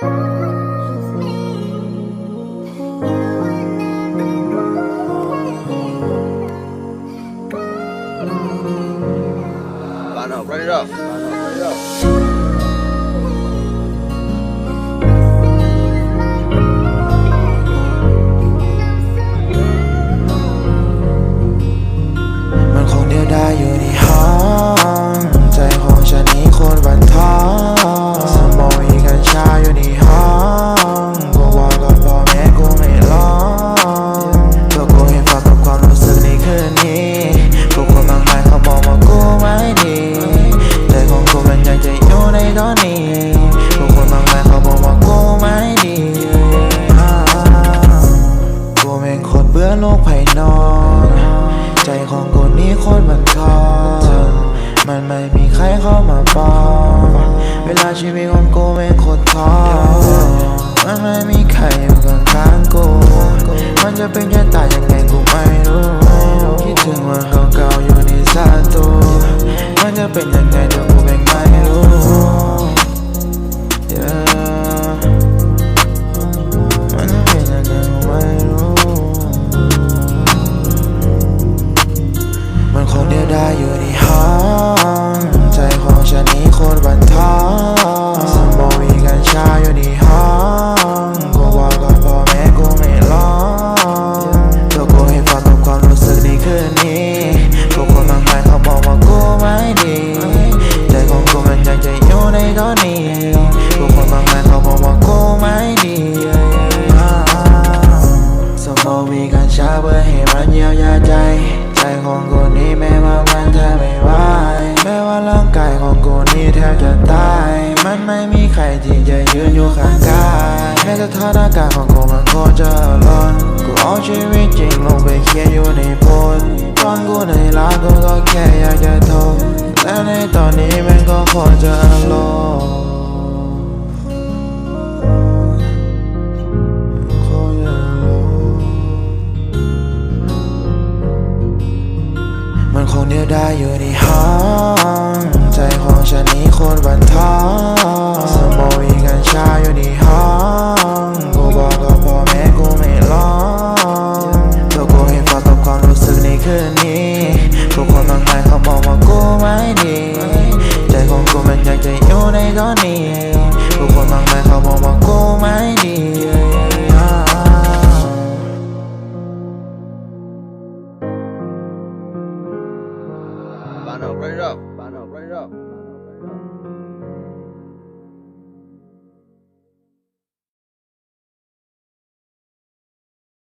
Run it up, run it up. ใจของกูนี้โคตรบันทอนมันไม่มีใครเข้ามาปองเวลาชีวิตของกูแม่โคตรท้อมันไม่มีใครอยู่ข้างๆกู มันจะเป็นจะตายยังไงกูไม่รู้คิดถึงวันเก่าๆอยู่ในสาตูมันจะเป็นยังไงเดี๋ยวกูแม่งไม่รู้ นตอนนี้ผู้คนมากมายเขาบอกว่ากูไม่ดีสมองมีกัญชาเพื่อให้มันเยียวยาใจ ใจของกูนี้แม้ว่ามันแทบไม่ไหวแม้ว่าร่างกายของกูนี้แทบจะตาย มันไม่มีใครที่จะยืนอยู่ข้างกายแม้สถานการณ์ของกูมันโคตรจะร้อนกูเอาชีวิตจริงลงไปเขียนอยู่ในโพสต์ตอนกูในร้านกูก็แค่อยากจะโทรแต่ในตอนนี้มันก็โคตรจะโลโมันคงเดียวดายอยู่ในห้องใจของฉันนี้โคตรบันทอนสมองมีกัญชาอยู่ในห้องกูบอกกับพ่อแม่กูไม่ร้องตัวกูให้ฟังกับความรู้สึกในคืนนี้ผู้คนมากมายเขาบอกว่ากูไม่ดี ใจของกูมันอยังจะอยู่ในตอนนี้ Bắt đầu quay.